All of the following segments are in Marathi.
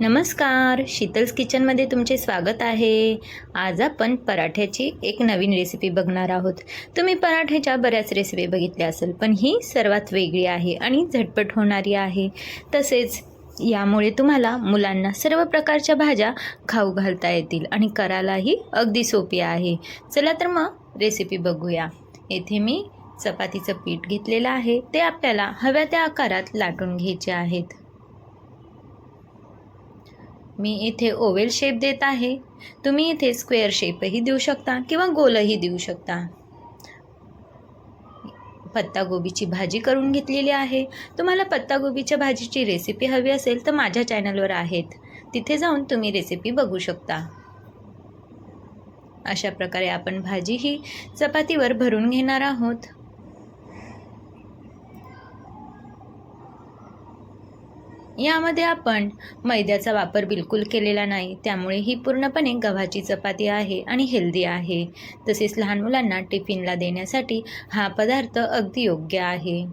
नमस्कार. शीतल्स किचनमध्ये तुमचे स्वागत आहे. आज आपण पराठ्याची एक नवीन रेसिपी बघणार आहोत. तुम्ही पराठ्याच्या बऱ्याच रेसिपी बघितल्या असेल पण ही सर्वात वेगळी आहे आणि झटपट होणारी आहे. तसेच यामुळे तुम्हाला मुलांना सर्व प्रकारच्या भाज्या खाऊ घालता येतील आणि करायलाही अगदी सोपी आहे. चला तर मग रेसिपी बघूया. येथे मी चपातीचं पीठ घेतलेलं आहे. ते आपल्याला हव्या त्या आकारात लाटून घ्यायचे आहेत. मी इथे ओवेल शेप देत आहे. तुम्ही इथे स्क्वेअर शेपही देऊ शकता किंवा गोलही देऊ शकता. पत्तागोबीची भाजी करून घेतलेली आहे. तुम्हाला पत्तागोबीच्या भाजीची रेसिपी हवी असेल तर माझ्या चॅनलवर आहेत. तिथे जाऊन तुम्ही रेसिपी बघू शकता. अशा प्रकारे आपण भाजी ही चपातीवर भरून घेणार आहोत. यामध्ये आपण मैद्याचा वापर बिलकुल केलेला नाही. त्यामुळे ही पूर्णपणे गव्हाची चपाती आहे आणि हेल्दी आहे. तसेच लहान मुलांना टिफिनला देण्यासाठी हा पदार्थ अगदी योग्य आहे.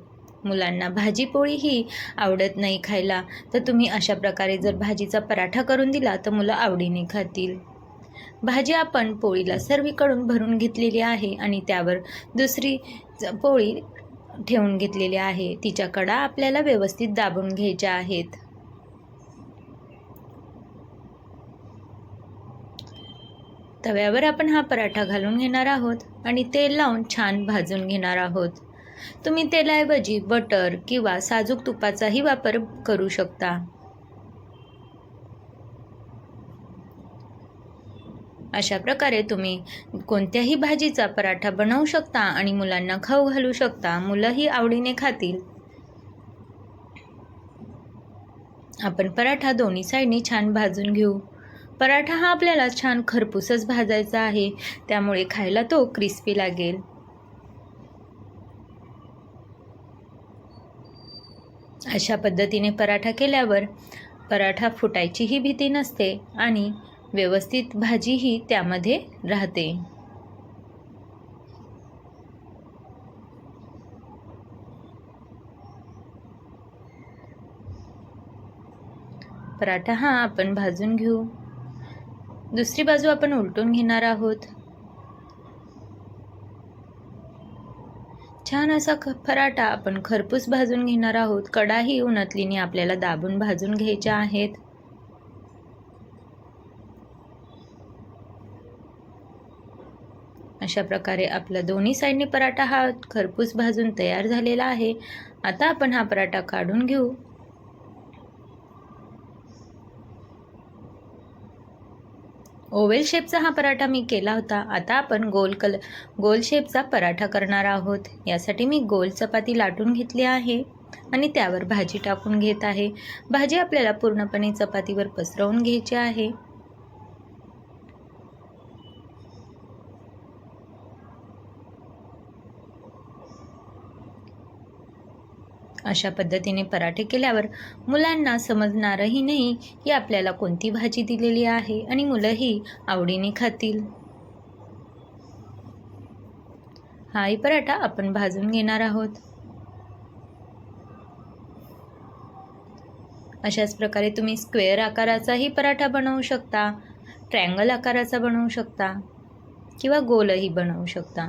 मुलांना भाजी पोळी ही आवडत नाही खायला तर तुम्ही अशा प्रकारे जर भाजीचा पराठा करून दिला तर मुलं आवडीने खातील. भाजी आपण पोळीला सर्वीकडून भरून घेतलेली आहे आणि त्यावर दुसरी च- पोळी ठेवून घेतलेली आहे. तिच्या कडा आपल्याला व्यवस्थित दाबून घ्यायच्या आहेत. तव्यावर आपण हा पराठा घालून घेणार आहोत आणि तेल लावून छान भाजून घेणार आहोत. तुम्ही तेलाऐवजी बटर किंवा साजूक तुपाचाही वापर करू शकता. अशा प्रकारे तुम्ही कोणत्याही भाजीचा पराठा बनवू शकता आणि मुलांना खाऊ घालू शकता. मुलंही आवडीने खातील. आपण पराठा दोन्ही साईडनी छान भाजून घेऊ. पराठा हा आपल्याला छान खरपूसच भाजायचा आहे. त्यामुळे खायला तो क्रिस्पी लागेल. अशा पद्धतीने पराठा केल्यावर पराठा फुटायचीही भीती नसते आणि व्यवस्थित भाजीही त्यामध्ये राहते. पराठा हा आपण भाजून घेऊ. दुसरी बाजू आपण उलटून घेणार आहोत. छान असा ख पराठा आपण खरपूस भाजून घेणार आहोत. कडाही उन्हातलीने आपल्याला दाबून भाजून घ्यायच्या आहेत. अशा प्रकारे आपला दोन्ही साईडने पराठा हा खरपूस भाजून तयार झालेला आहे. आता आपण हा पराठा काढून घेऊ. ओवेल शेपचा हा पराठा मी केला होता. आता आपण गोल कल गोल शेपचा पराठा करणार आहोत. यासाठी मी गोल चपाती लाटून घेतली आहे आणि त्यावर भाजी टाकून घेत आहे. भाजी आपल्याला पूर्णपणे चपातीवर पसरवून घ्यायची आहे. अशा पद्धतीने पराठे केल्यावर मुलांना समजणारही नाही की आपल्याला कोणती भाजी दिलेली आहे आणि मुलंही आवडीने खातील. हाही पराठा आपण भाजून घेणार आहोत. अशाच प्रकारे तुम्ही स्क्वेअर आकाराचाही पराठा बनवू शकता ट्रँगल आकाराचा बनवू शकता किंवा गोलही बनवू शकता.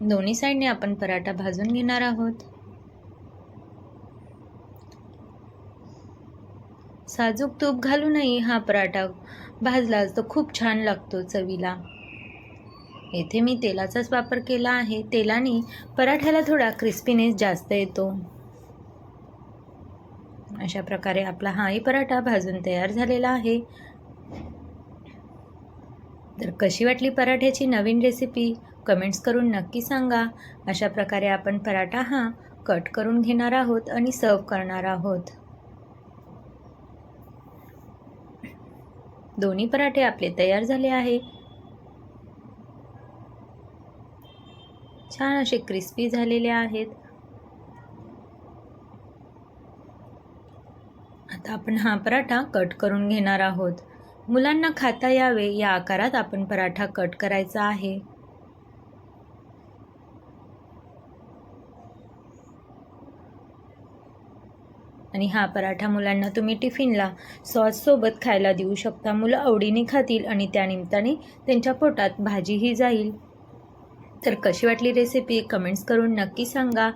दोन्ही साईडने आपण पराठा भाजून घेणार आहोत. साजूक तूप घालूनही हा पराठा भाजलाच तर खूप छान लागतो चवीला. येथे मी तेलाचाच वापर केला आहे. तेलाने पराठ्याला थोडा क्रिस्पीनेस जास्त येतो. अशा प्रकारे आपला हाही पराठा भाजून तयार झालेला आहे. तर कशी वाटली पराठ्याची नवीन रेसिपी कमेंट्स करून नक्की सांगा. अशा प्रकारे आपण पराठा हा कट करून घेणार आहोत आणि सर्व करणार आहोत. दोन्ही पराठे आपले तयार झाले आहे. छान असे क्रिस्पी झालेले आहेत. आता आपण हा पराठा कट करून घेणार आहोत. मुलांना खाता यावे या आकारात आपण पराठा कट करायचा आहे. आणि हा पराठा मुलांना तुम्ही टिफिनला सॉससोबत खायला देऊ शकता. मुलं आवडीने खातील आणि त्यानिमित्ताने त्यांच्या पोटात भाजीही जाईल. तर कशी वाटली रेसिपी कमेंट्स करून नक्की सांगा.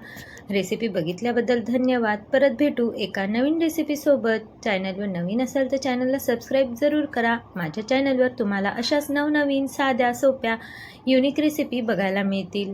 रेसिपी बघितल्याबद्दल धन्यवाद. परत भेटू एका नवीन रेसिपीसोबत चॅनलवर नवीन असाल तर चॅनलला सबस्क्राईब जरूर करा. माझ्या चॅनलवर तुम्हाला अशाच नवनवीन साध्या सोप्या युनिक रेसिपी बघायला मिळतील.